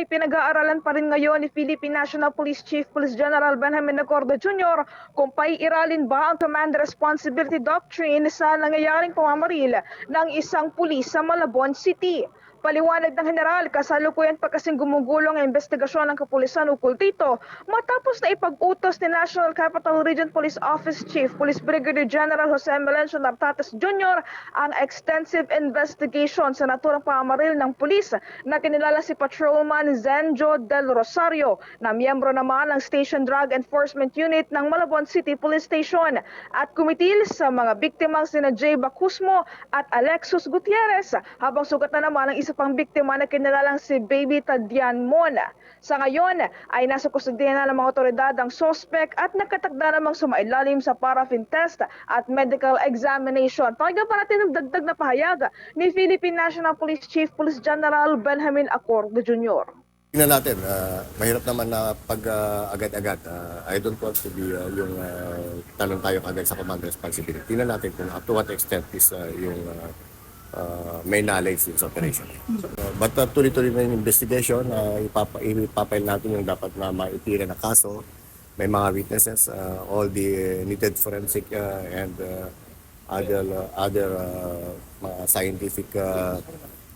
Pinag-aaralan pa rin ngayon ni Philippine National Police Chief Police General Benjamin Acordo Jr. kung paiiralin ba ang Command Responsibility Doctrine sa nangyayaring pamamaril ng isang pulis sa Malabon City. Paliwanag ng General, kasalukuyan pa kasing gumugulong ang investigasyon ng kapulisan ukol dito matapos na ipag-utos ni National Capital Region Police Office Chief Police Brigadier General Jose Melencio Nartates Jr. ang extensive investigation sa naturang pamamaril ng pulis na kinilala si Patrolman Zenjo Del Rosario na miyembro naman ng Station Drug Enforcement Unit ng Malabon City Police Station at kumitil sa mga biktimang sina Jay Bacusmo at Alexus Gutierrez habang sugat na naman ang isa pang biktima na kinilalang si Baby Tadian Mona. Sa ngayon ay nasa kustodiya na ng mga otoridad ang sospek at nakatakda namang sumailalim sa paraffin test at medical examination. Pakinggan pa natin ang dagdag na pahayag ni Philippine National Police Chief Police General Benjamin Acordo Jr. Tingnan natin, ah, mahirap naman na pag ah, agad-agad. Ah, I don't want to be ah, yung uh, talon tayo agad sa command responsibility. Tingnan natin kung up to what extent is ah, yung ah, ah, may knowledge this operation. So, ah, but uh, tuloy-tuloy na yung investigation, uh, ipapa, ipapile natin yung dapat na maitira na kaso. May mga witnesses, ah, all the needed forensic ah, and ah, other other ah, mga scientific ah,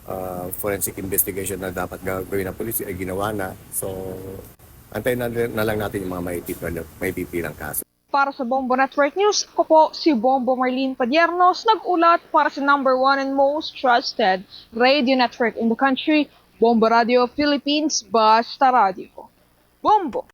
uh, forensic investigation na dapat gagawin ng police ay ginawa na. So, antayin na, na lang natin yung mga may pipilang kaso. Para sa Bombo Network News, ako po si Bombo Marlene Padiernos, nag-ulat para sa number one and most trusted radio network in the country, Bombo Radio Philippines, Basta Radio. Bombo!